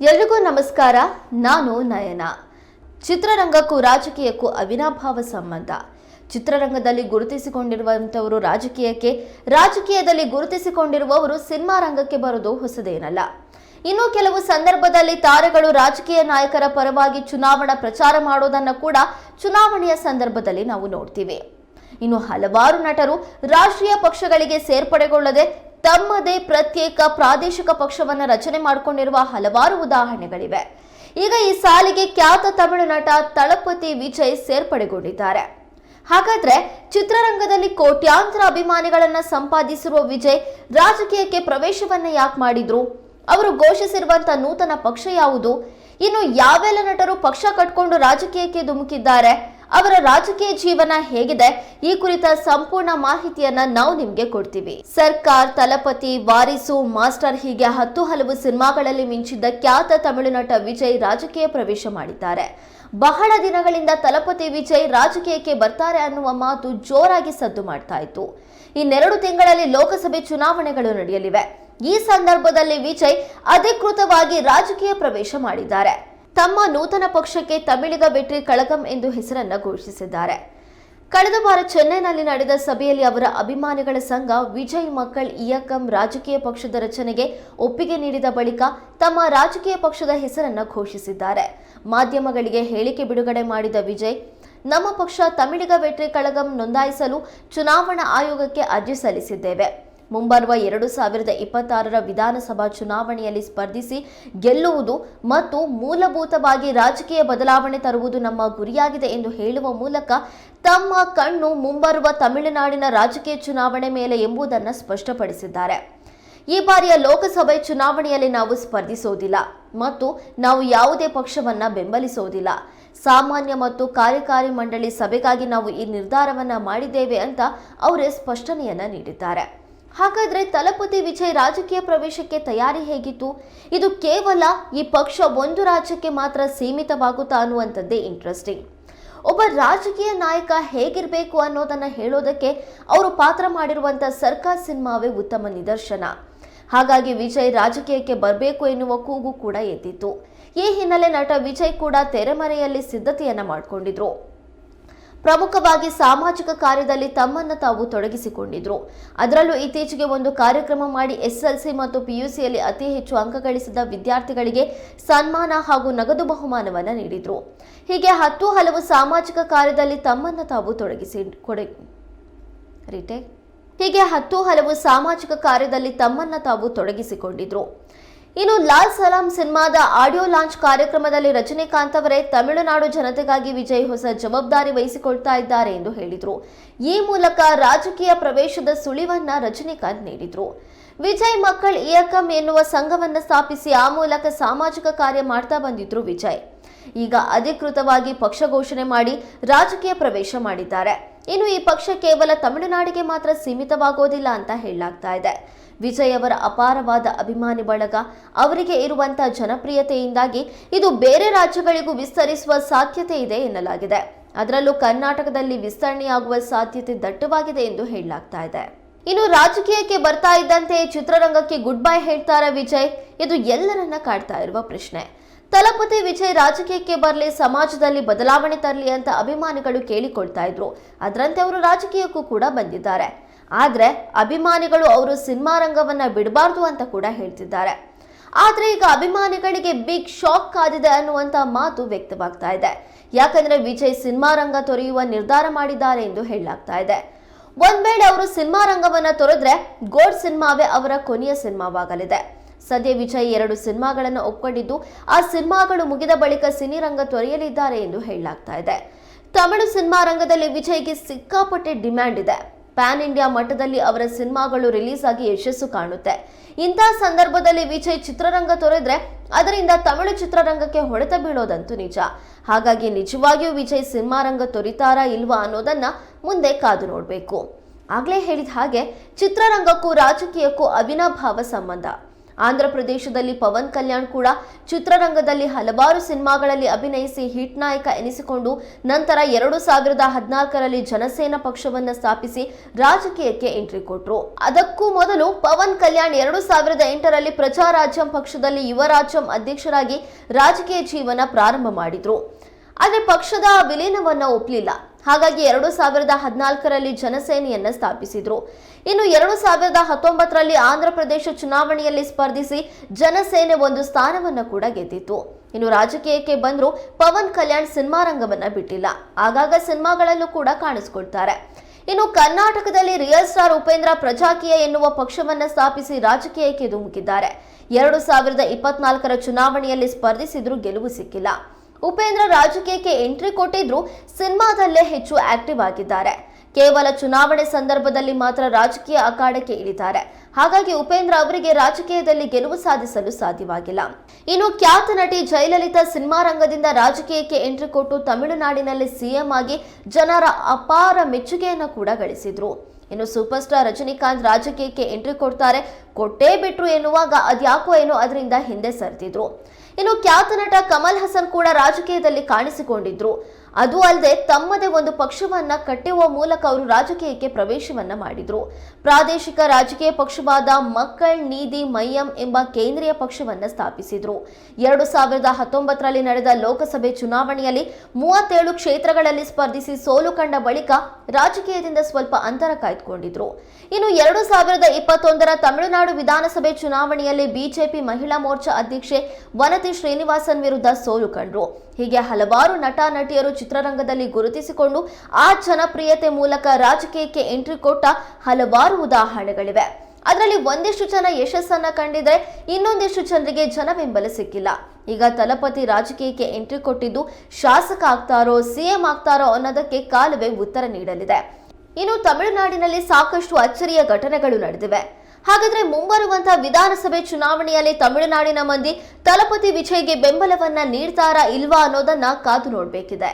ಎಲ್ರಿಗೂ ನಮಸ್ಕಾರ. ನಾನು ನಯನ. ಚಿತ್ರರಂಗಕ್ಕೂ ರಾಜಕೀಯಕ್ಕೂ ಅವಿನಾಭಾವ ಸಂಬಂಧ. ಚಿತ್ರರಂಗದಲ್ಲಿ ಗುರುತಿಸಿಕೊಂಡಿರುವಂಥವರು ರಾಜಕೀಯಕ್ಕೆ, ರಾಜಕೀಯದಲ್ಲಿ ಗುರುತಿಸಿಕೊಂಡಿರುವವರು ಸಿನಿಮಾ ರಂಗಕ್ಕೆ ಬರೋದು ಹೊಸದೇನಲ್ಲ. ಇನ್ನು ಕೆಲವು ಸಂದರ್ಭದಲ್ಲಿ ತಾರೆಗಳು ರಾಜಕೀಯ ನಾಯಕರ ಪರವಾಗಿ ಚುನಾವಣಾ ಪ್ರಚಾರ ಮಾಡೋದನ್ನ ಕೂಡ ಚುನಾವಣೆಯ ಸಂದರ್ಭದಲ್ಲಿ ನಾವು ನೋಡ್ತೀವಿ. ಇನ್ನು ಹಲವಾರು ನಟರು ರಾಷ್ಟ್ರೀಯ ಪಕ್ಷಗಳಿಗೆ ಸೇರ್ಪಡೆಗೊಳ್ಳದೆ ತಮ್ಮದೇ ಪ್ರತ್ಯೇಕ ಪ್ರಾದೇಶಿಕ ಪಕ್ಷವನ್ನ ರಚನೆ ಮಾಡಿಕೊಂಡಿರುವ ಹಲವಾರು ಉದಾಹರಣೆಗಳಿವೆ. ಈಗ ಈ ಸಾಲಿಗೆ ಖ್ಯಾತ ತಮಿಳು ನಟ ತಳಪತಿ ವಿಜಯ್ ಸೇರ್ಪಡೆಗೊಂಡಿದ್ದಾರೆ. ಹಾಗಾದ್ರೆ ಚಿತ್ರರಂಗದಲ್ಲಿ ಕೋಟ್ಯಾಂತರ ಅಭಿಮಾನಿಗಳನ್ನ ಸಂಪಾದಿಸಿರುವ ವಿಜಯ್ ರಾಜಕೀಯಕ್ಕೆ ಪ್ರವೇಶವನ್ನ ಯಾಕೆ ಮಾಡಿದ್ರು? ಅವರು ಘೋಷಿಸಿರುವಂತ ನೂತನ ಪಕ್ಷ ಯಾವುದು? ಇನ್ನು ಯಾವೆಲ್ಲ ನಟರು ಪಕ್ಷ ಕಟ್ಕೊಂಡು ರಾಜಕೀಯಕ್ಕೆ ಧುಮುಕಿದ್ದಾರೆ? ಅವರ ರಾಜಕೀಯ ಜೀವನ ಹೇಗಿದೆ, ಈ ಕುರಿತ ಸಂಪೂರ್ಣ ಮಾಹಿತಿಯನ್ನ ನಾವು ನಿಮ್ಗೆ ಕೊಡ್ತೀವಿ. ಸರ್ಕಾರ್, ತಲಪತಿ, ವಾರಿಸು, ಮಾಸ್ಟರ್ ಹೀಗೆ ಹತ್ತು ಹಲವು ಸಿನಿಮಾಗಳಲ್ಲಿ ಮಿಂಚಿದ್ದ ಖ್ಯಾತ ತಮಿಳು ನಟ ವಿಜಯ್ ರಾಜಕೀಯ ಪ್ರವೇಶ ಮಾಡಿದ್ದಾರೆ. ಬಹಳ ದಿನಗಳಿಂದ ತಲಪತಿ ವಿಜಯ್ ರಾಜಕೀಯಕ್ಕೆ ಬರ್ತಾರೆ ಅನ್ನುವ ಮಾತು ಜೋರಾಗಿ ಸದ್ದು ಮಾಡ್ತಾ ಇತ್ತು. ಇನ್ನೆರಡು ತಿಂಗಳಲ್ಲಿ ಲೋಕಸಭೆ ಚುನಾವಣೆಗಳು ನಡೆಯಲಿವೆ. ಈ ಸಂದರ್ಭದಲ್ಲಿ ವಿಜಯ್ ಅಧಿಕೃತವಾಗಿ ರಾಜಕೀಯ ಪ್ರವೇಶ ಮಾಡಿದ್ದಾರೆ. ತಮ್ಮ ನೂತನ ಪಕ್ಷಕ್ಕೆ ತಮಿಳಿಗ ವೆಟ್ರಿ ಕಳಗಂ ಎಂದು ಹೆಸರನ್ನ ಘೋಷಿಸಿದ್ದಾರೆ. ಕಳೆದ ವಾರ ಚೆನ್ನೈನಲ್ಲಿ ನಡೆದ ಸಭೆಯಲ್ಲಿ ಅವರ ಅಭಿಮಾನಿಗಳ ಸಂಘ ವಿಜಯ್ ಮಕ್ಕಳ್, ಇಯಕಂ ರಾಜಕೀಯ ಪಕ್ಷದ ರಚನೆಗೆ ಒಪ್ಪಿಗೆ ನೀಡಿದ ಬಳಿಕ ತಮ್ಮ ರಾಜಕೀಯ ಪಕ್ಷದ ಹೆಸರನ್ನ ಘೋಷಿಸಿದ್ದಾರೆ. ಮಾಧ್ಯಮಗಳಿಗೆ ಹೇಳಿಕೆ ಬಿಡುಗಡೆ ಮಾಡಿದ ವಿಜಯ್, ನಮ್ಮ ಪಕ್ಷ ತಮಿಳಿಗ ವೆಟ್ರಿ ಕಳಗಂ ನೋಂದಾಯಿಸಲು ಚುನಾವಣಾ ಆಯೋಗಕ್ಕೆ ಅರ್ಜಿ ಸಲ್ಲಿಸಿದ್ದೇವೆ. ಮುಂಬರುವ ಎರಡು ಸಾವಿರದ ಇಪ್ಪತ್ತಾರರ ವಿಧಾನಸಭಾ ಚುನಾವಣೆಯಲ್ಲಿ ಸ್ಪರ್ಧಿಸಿ ಗೆಲ್ಲುವುದು ಮತ್ತು ಮೂಲಭೂತವಾಗಿ ರಾಜಕೀಯ ಬದಲಾವಣೆ ತರುವುದು ನಮ್ಮ ಗುರಿಯಾಗಿದೆ ಎಂದು ಹೇಳುವ ಮೂಲಕ ತಮ್ಮ ಕಣ್ಣು ಮುಂಬರುವ ತಮಿಳುನಾಡಿನ ರಾಜಕೀಯ ಚುನಾವಣೆ ಮೇಲೆ ಎಂಬುದನ್ನು ಸ್ಪಷ್ಟಪಡಿಸಿದ್ದಾರೆ. ಈ ಬಾರಿಯ ಲೋಕಸಭೆ ಚುನಾವಣೆಯಲ್ಲಿ ನಾವು ಸ್ಪರ್ಧಿಸೋದಿಲ್ಲ ಮತ್ತು ನಾವು ಯಾವುದೇ ಪಕ್ಷವನ್ನ ಬೆಂಬಲಿಸೋದಿಲ್ಲ. ಸಾಮಾನ್ಯ ಮತ್ತು ಕಾರ್ಯಕಾರಿ ಮಂಡಳಿ ಸಭೆಗಾಗಿ ನಾವು ಈ ನಿರ್ಧಾರವನ್ನ ಮಾಡಿದ್ದೇವೆ ಅಂತ ಅವರೇ ಸ್ಪಷ್ಟನೆಯನ್ನ ನೀಡಿದ್ದಾರೆ. ಹಾಗಾದ್ರೆ ತಲಪತಿ ವಿಜಯ್ ರಾಜಕೀಯ ಪ್ರವೇಶಕ್ಕೆ ತಯಾರಿ ಹೇಗಿತ್ತು? ಇದು ಕೇವಲ ಈ ಪಕ್ಷ ಒಂದು ರಾಜ್ಯಕ್ಕೆ ಮಾತ್ರ ಸೀಮಿತವಾಗುತ್ತಾ ಅನ್ನುವಂಥದ್ದೇ ಇಂಟ್ರೆಸ್ಟಿಂಗ್ ಒಬ್ಬ ರಾಜಕೀಯ ನಾಯಕ ಹೇಗಿರಬೇಕು ಅನ್ನೋದನ್ನ ಹೇಳೋದಕ್ಕೆ ಅವರು ಪಾತ್ರ ಮಾಡಿರುವಂಥ ಸರ್ಕಾರ್ ಸಿನಿಮಾವೇ ಉತ್ತಮ ನಿದರ್ಶನ. ಹಾಗಾಗಿ ವಿಜಯ್ ರಾಜಕೀಯಕ್ಕೆ ಬರಬೇಕು ಎನ್ನುವ ಕೂಗು ಕೂಡ ಎದ್ದಿತ್ತು. ಈ ಹಿನ್ನೆಲೆ ನಟ ವಿಜಯ್ ಕೂಡ ತೆರೆಮರೆಯಲ್ಲಿ ಸಿದ್ಧತೆಯನ್ನು ಮಾಡಿಕೊಂಡಿದ್ರು. ಪ್ರಮುಖವಾಗಿ ಸಾಮಾಜಿಕ ಕಾರ್ಯದಲ್ಲಿ ತಮ್ಮನ್ನು ತಾವು ತೊಡಗಿಸಿಕೊಂಡಿದ್ರು. ಅದರಲ್ಲೂ ಇತ್ತೀಚೆಗೆ ಒಂದು ಕಾರ್ಯಕ್ರಮ ಮಾಡಿ ಎಸ್ಎಲ್ಸಿ ಮತ್ತು ಪಿಯುಸಿಯಲ್ಲಿ ಅತಿ ಹೆಚ್ಚು ಅಂಕ ಗಳಿಸಿದ ವಿದ್ಯಾರ್ಥಿಗಳಿಗೆ ಸನ್ಮಾನ ಹಾಗೂ ನಗದು ಬಹುಮಾನವನ್ನು ನೀಡಿದ್ರು. ಹೀಗೆ ಹತ್ತು ಹಲವು ಸಾಮಾಜಿಕ ಕಾರ್ಯದಲ್ಲಿ ತಮ್ಮನ್ನು ತಾವು ತೊಡಗಿಸಿ ಹೀಗೆ ಹತ್ತು ಹಲವು ಸಾಮಾಜಿಕ ಕಾರ್ಯದಲ್ಲಿ ತಮ್ಮನ್ನ ತಾವು ತೊಡಗಿಸಿಕೊಂಡಿದ್ರು. ಇನ್ನು ಲಾಲ್ ಸಲಾಂ ಸಿನಿಮಾದ ಆಡಿಯೋ ಲಾಂಚ್ ಕಾರ್ಯಕ್ರಮದಲ್ಲಿ ರಜನಿಕಾಂತ್ ಅವರೇ ತಮಿಳುನಾಡು ಜನತೆಗಾಗಿ ವಿಜಯ್ ಹೊಸ ಜವಾಬ್ದಾರಿ ವಹಿಸಿಕೊಳ್ತಾ ಇದ್ದಾರೆ ಎಂದು ಹೇಳಿದರು. ಈ ಮೂಲಕ ರಾಜಕೀಯ ಪ್ರವೇಶದ ಸುಳಿವನ್ನ ರಜನಿಕಾಂತ್ ನೀಡಿದರು. ವಿಜಯ್ ಮಕ್ಕಳ್ ಇಯಕಂ ಎನ್ನುವ ಸಂಘವನ್ನು ಸ್ಥಾಪಿಸಿ ಆ ಮೂಲಕ ಸಾಮಾಜಿಕ ಕಾರ್ಯ ಮಾಡ್ತಾ ಬಂದಿದ್ರು ವಿಜಯ್. ಈಗ ಅಧಿಕೃತವಾಗಿ ಪಕ್ಷ ಘೋಷಣೆ ಮಾಡಿ ರಾಜಕೀಯ ಪ್ರವೇಶ ಮಾಡಿದ್ದಾರೆ. ಇನ್ನು ಈ ಪಕ್ಷ ಕೇವಲ ತಮಿಳುನಾಡಿಗೆ ಮಾತ್ರ ಸೀಮಿತವಾಗೋದಿಲ್ಲ ಅಂತ ಹೇಳಲಾಗ್ತಾ ಇದೆ. ವಿಜಯ್ ಅವರ ಅಪಾರವಾದ ಅಭಿಮಾನಿ ಬಳಗ, ಅವರಿಗೆ ಇರುವಂತಹ ಜನಪ್ರಿಯತೆಯಿಂದಾಗಿ ಇದು ಬೇರೆ ರಾಜ್ಯಗಳಿಗೂ ವಿಸ್ತರಿಸುವ ಸಾಧ್ಯತೆ ಇದೆ ಎನ್ನಲಾಗಿದೆ. ಅದರಲ್ಲೂ ಕರ್ನಾಟಕದಲ್ಲಿ ವಿಸ್ತರಣೆಯಾಗುವ ಸಾಧ್ಯತೆ ದಟ್ಟವಾಗಿದೆ ಎಂದು ಹೇಳಲಾಗ್ತಾ ಇದೆ. ಇನ್ನು ರಾಜಕೀಯಕ್ಕೆ ಬರ್ತಾ ಇದ್ದಂತೆ ಚಿತ್ರರಂಗಕ್ಕೆ ಗುಡ್ ಬೈ ಹೇಳ್ತಾರ ವಿಜಯ್? ಇದು ಎಲ್ಲರನ್ನ ಕಾಡ್ತಾ ಇರುವ ಪ್ರಶ್ನೆ. ತಲಪತಿ ವಿಜಯ್ ರಾಜಕೀಯಕ್ಕೆ ಬರಲಿ, ಸಮಾಜದಲ್ಲಿ ಬದಲಾವಣೆ ತರಲಿ ಅಂತ ಅಭಿಮಾನಿಗಳು ಕೇಳಿಕೊಳ್ತಾ ಇದ್ರು. ಅದರಂತೆ ಅವರು ರಾಜಕೀಯಕ್ಕೂ ಕೂಡ ಬಂದಿದ್ದಾರೆ. ಆದ್ರೆ ಅಭಿಮಾನಿಗಳು ಅವರು ಸಿನಿಮಾ ರಂಗವನ್ನ ಬಿಡಬಾರ್ದು ಅಂತ ಕೂಡ ಹೇಳ್ತಿದ್ದಾರೆ. ಆದ್ರೆ ಈಗ ಅಭಿಮಾನಿಗಳಿಗೆ ಬಿಗ್ ಶಾಕ್ ಕಾದಿದೆ ಅನ್ನುವಂತ ಮಾತು ವ್ಯಕ್ತವಾಗ್ತಾ ಇದೆ. ಯಾಕಂದ್ರೆ ವಿಜಯ್ ಸಿನಿಮಾ ರಂಗ ತೊರೆಯುವ ನಿರ್ಧಾರ ಮಾಡಿದ್ದಾರೆ ಎಂದು ಹೇಳಲಾಗ್ತಾ ಇದೆ. ಒಂದ್ ವೇಳೆ ಅವರು ಸಿನಿಮಾ ರಂಗವನ್ನ ತೊರೆದ್ರೆ ಗೋಡ್ ಸಿನಿಮಾವೇ ಅವರ ಕೊನೆಯ ಸಿನಿಮಾವಾಗಲಿದೆ. ಸದ್ಯ ವಿಜಯ್ ಎರಡು ಸಿನಿಮಾಗಳನ್ನು ಒಪ್ಪಿಕೊಂಡಿದ್ದು ಆ ಸಿನಿಮಾಗಳು ಮುಗಿದ ಬಳಿಕ ಸಿನಿರಂಗ ತೊರೆಯಲಿದ್ದಾರೆ ಎಂದು ಹೇಳಲಾಗ್ತಾ ಇದೆ. ತಮಿಳು ಸಿನಿಮಾ ರಂಗದಲ್ಲಿ ವಿಜಯ್ಗೆ ಸಿಕ್ಕಾಪಟ್ಟೆ ಡಿಮ್ಯಾಂಡ್ ಇದೆ. ಪ್ಯಾನ್ ಇಂಡಿಯಾ ಮಟ್ಟದಲ್ಲಿ ಅವರ ಸಿನಿಮಾಗಳು ರಿಲೀಸ್ ಆಗಿ ಯಶಸ್ಸು ಕಾಣುತ್ತೆ. ಇಂತಹ ಸಂದರ್ಭದಲ್ಲಿ ವಿಜಯ್ ಚಿತ್ರರಂಗ ತೊರೆದ್ರೆ ಅದರಿಂದ ತಮಿಳು ಚಿತ್ರರಂಗಕ್ಕೆ ಹೊಡೆತ ಬೀಳೋದಂತೂ ನಿಜ. ಹಾಗಾಗಿ ನಿಜವಾಗಿಯೂ ವಿಜಯ್ ಸಿನಿಮಾ ರಂಗ ತೊರಿತಾರಾ ಇಲ್ವಾ ಅನ್ನೋದನ್ನ ಮುಂದೆ ಕಾದು ನೋಡಬೇಕು. ಆಗ್ಲೇ ಹೇಳಿದ ಹಾಗೆ ಚಿತ್ರರಂಗಕ್ಕೂ ರಾಜಕೀಯಕ್ಕೂ ಅವಿನಾಭಾವ ಸಂಬಂಧ. ಆಂಧ್ರ ಪ್ರದೇಶದಲ್ಲಿ ಪವನ್ ಕಲ್ಯಾಣ್ ಕೂಡ ಚಿತ್ರರಂಗದಲ್ಲಿ ಹಲವಾರು ಸಿನಿಮಾಗಳಲ್ಲಿ ಅಭಿನಯಿಸಿ ಹಿಟ್ ನಾಯಕ ಎನಿಸಿಕೊಂಡು ನಂತರ ಎರಡು ಸಾವಿರದ ಹದಿನಾಲ್ಕರಲ್ಲಿ ಜನಸೇನಾ ಪಕ್ಷವನ್ನು ಸ್ಥಾಪಿಸಿ ರಾಜಕೀಯಕ್ಕೆ ಎಂಟ್ರಿ ಕೊಟ್ಟರು ಅದಕ್ಕೂ ಮೊದಲು ಪವನ್ ಕಲ್ಯಾಣ್ ಎರಡು ಸಾವಿರದ ಎಂಟರಲ್ಲಿ ಪ್ರಜಾರಾಜ್ಯಂ ಪಕ್ಷದಲ್ಲಿ ಯುವರಾಜ್ಯಂ ಅಧ್ಯಕ್ಷರಾಗಿ ರಾಜಕೀಯ ಜೀವನ ಪ್ರಾರಂಭ ಮಾಡಿದ್ರು. ಆದರೆ ಪಕ್ಷದ ವಿಲೀನವನ್ನ ಒಪ್ಪಲಿಲ್ಲ ಹಾಗಾಗಿ ಎರಡು ಸಾವಿರದ ಹದಿನಾಲ್ಕರಲ್ಲಿ ಜನಸೇನೆಯನ್ನು ಸ್ಥಾಪಿಸಿದ್ರು. ಇನ್ನು ಎರಡು ಸಾವಿರದ ಹತ್ತೊಂಬತ್ತರಲ್ಲಿ ಆಂಧ್ರ ಪ್ರದೇಶ ಚುನಾವಣೆಯಲ್ಲಿ ಸ್ಪರ್ಧಿಸಿ ಜನಸೇನೆ ಒಂದು ಸ್ಥಾನವನ್ನು ಕೂಡ ಗೆದ್ದಿತ್ತು. ಇನ್ನು ರಾಜಕೀಯಕ್ಕೆ ಬಂದರೂ ಪವನ್ ಕಲ್ಯಾಣ್ ಸಿನಿಮಾ ರಂಗವನ್ನ ಬಿಟ್ಟಿಲ್ಲ. ಆಗಾಗ ಸಿನಿಮಾಗಳಲ್ಲೂ ಕೂಡ ಕಾಣಿಸ್ಕೊಳ್ತಾರೆ. ಇನ್ನು ಕರ್ನಾಟಕದಲ್ಲಿ ರಿಯಲ್ ಸ್ಟಾರ್ ಉಪೇಂದ್ರ ಪ್ರಜಾಕೀಯ ಎನ್ನುವ ಪಕ್ಷವನ್ನ ಸ್ಥಾಪಿಸಿ ರಾಜಕೀಯಕ್ಕೆ ಧುಮುಕಿದ್ದಾರೆ. ಎರಡು ಸಾವಿರದ ಇಪ್ಪತ್ನಾಲ್ಕರ ಚುನಾವಣೆಯಲ್ಲಿ ಸ್ಪರ್ಧಿಸಿದರೂ ಗೆಲುವು ಸಿಕ್ಕಿಲ್ಲ. ಉಪೇಂದ್ರ ರಾಜಕೀಯಕ್ಕೆ ಎಂಟ್ರಿ ಕೊಟ್ಟಿದ್ರು ಸಿನಿಮಾದಲ್ಲೇ ಹೆಚ್ಚು ಆಕ್ಟಿವ್ ಆಗಿದ್ದಾರೆ. ಕೇವಲ ಚುನಾವಣೆ ಸಂದರ್ಭದಲ್ಲಿ ಮಾತ್ರ ರಾಜಕೀಯ ಅಖಾಡಕ್ಕೆ ಇಳಿದ್ದಾರೆ. ಹಾಗಾಗಿ ಉಪೇಂದ್ರ ಅವರಿಗೆ ರಾಜಕೀಯದಲ್ಲಿ ಗೆಲುವು ಸಾಧಿಸಲು ಸಾಧ್ಯವಾಗಿಲ್ಲ. ಇನ್ನು ಖ್ಯಾತ ನಟಿ ಜಯಲಲಿತಾ ಸಿನಿಮಾ ರಂಗದಿಂದ ರಾಜಕೀಯಕ್ಕೆ ಎಂಟ್ರಿ ಕೊಟ್ಟು ತಮಿಳುನಾಡಿನಲ್ಲಿ ಸಿಎಂ ಆಗಿ ಜನರ ಅಪಾರ ಮೆಚ್ಚುಗೆಯನ್ನು ಕೂಡ ಗಳಿಸಿದ್ರು. ಇನ್ನು ಸೂಪರ್ ಸ್ಟಾರ್ ರಜನಿಕಾಂತ್ ರಾಜಕೀಯಕ್ಕೆ ಎಂಟ್ರಿ ಕೊಡ್ತಾರೆ. ಕೊಟ್ಟೇ ಬಿಟ್ರು ಎನ್ನುವಾಗ ಅದ್ಯಾಕೋ ಏನೋ ಅದರಿಂದ ಹಿಂದೆ ಸರಿದಿದ್ರು. ಇನ್ನು ಖ್ಯಾತ ನಟ ಕಮಲ್ ಹಸನ್ ಕೂಡ ರಾಜಕೀಯದಲ್ಲಿ ಕಾಣಿಸಿಕೊಂಡಿದ್ರು. ಅದು ಅಲ್ಲದೆ ತಮ್ಮದೇ ಒಂದು ಪಕ್ಷವನ್ನ ಕಟ್ಟುವ ಮೂಲಕ ಅವರು ರಾಜಕೀಯಕ್ಕೆ ಪ್ರವೇಶವನ್ನ ಮಾಡಿದ್ರು. ಪ್ರಾದೇಶಿಕ ರಾಜಕೀಯ ಪಕ್ಷವಾದ ಮಕ್ಕಳ್ ನೀದಿ ಮಯ್ಯಂ ಎಂಬ ಕೇಂದ್ರೀಯ ಪಕ್ಷವನ್ನ ಸ್ಥಾಪಿಸಿದ್ರು. ಎರಡು ಸಾವಿರದ ಹತ್ತೊಂಬತ್ತರಲ್ಲಿ ನಡೆದ ಲೋಕಸಭೆ ಚುನಾವಣೆಯಲ್ಲಿ ಮೂವತ್ತೇಳು ಕ್ಷೇತ್ರಗಳಲ್ಲಿ ಸ್ಪರ್ಧಿಸಿ ಸೋಲು ಕಂಡ ಬಳಿಕ ರಾಜಕೀಯದಿಂದ ಸ್ವಲ್ಪ ಅಂತರ ಕಾಯ್ದುಕೊಂಡಿದ್ರು. ಇನ್ನು ಎರಡು ಸಾವಿರದ ಇಪ್ಪತ್ತೊಂದರ ತಮಿಳುನಾಡು ವಿಧಾನಸಭೆ ಚುನಾವಣೆಯಲ್ಲಿ ಬಿಜೆಪಿ ಮಹಿಳಾ ಮೋರ್ಚಾ ಅಧ್ಯಕ್ಷೆ ವನತಿ ಶ್ರೀನಿವಾಸನ್ ವಿರುದ್ಧ ಸೋಲು ಕಂಡ್ರು. ಹೀಗೆ ಹಲವಾರು ನಟ, ನಟಿಯರು ಚಿತ್ರರಂಗದಲ್ಲಿ ಗುರುತಿಸಿಕೊಂಡು ಆ ಜನಪ್ರಿಯತೆ ಮೂಲಕ ರಾಜಕೀಯಕ್ಕೆ ಎಂಟ್ರಿ ಕೊಟ್ಟ ಹಲವಾರು ಉದಾಹರಣೆಗಳಿವೆ. ಅದರಲ್ಲಿ ಒಂದಿಷ್ಟು ಜನ ಯಶಸ್ಸನ್ನ ಕಂಡಿದ್ರೆ ಇನ್ನೊಂದಿಷ್ಟು ಜನರಿಗೆ ಜನ ಬೆಂಬಲ ಸಿಕ್ಕಿಲ್ಲ. ಈಗ ತಲಪತಿ ರಾಜಕೀಯಕ್ಕೆ ಎಂಟ್ರಿ ಕೊಟ್ಟಿದ್ದು ಶಾಸಕ ಆಗ್ತಾರೋ ಸಿಎಂ ಆಗ್ತಾರೋ ಅನ್ನೋದಕ್ಕೆ ಕಾಲವೇ ಉತ್ತರ ನೀಡಲಿದೆ. ಇನ್ನು ತಮಿಳುನಾಡಿನಲ್ಲಿ ಸಾಕಷ್ಟು ಅಚ್ಚರಿಯ ಘಟನೆಗಳು ನಡೆದಿವೆ. ಹಾಗಾದ್ರೆ ಮುಂಬರುವಂತಹ ವಿಧಾನಸಭೆ ಚುನಾವಣೆಯಲ್ಲಿ ತಮಿಳುನಾಡಿನ ಮಂದಿ ತಲಪತಿ ವಿಜಯ್ಗೆ ಬೆಂಬಲವನ್ನ ನೀಡ್ತಾರಾ ಇಲ್ವಾ ಅನ್ನೋದನ್ನ ಕಾದು ನೋಡ್ಬೇಕಿದೆ.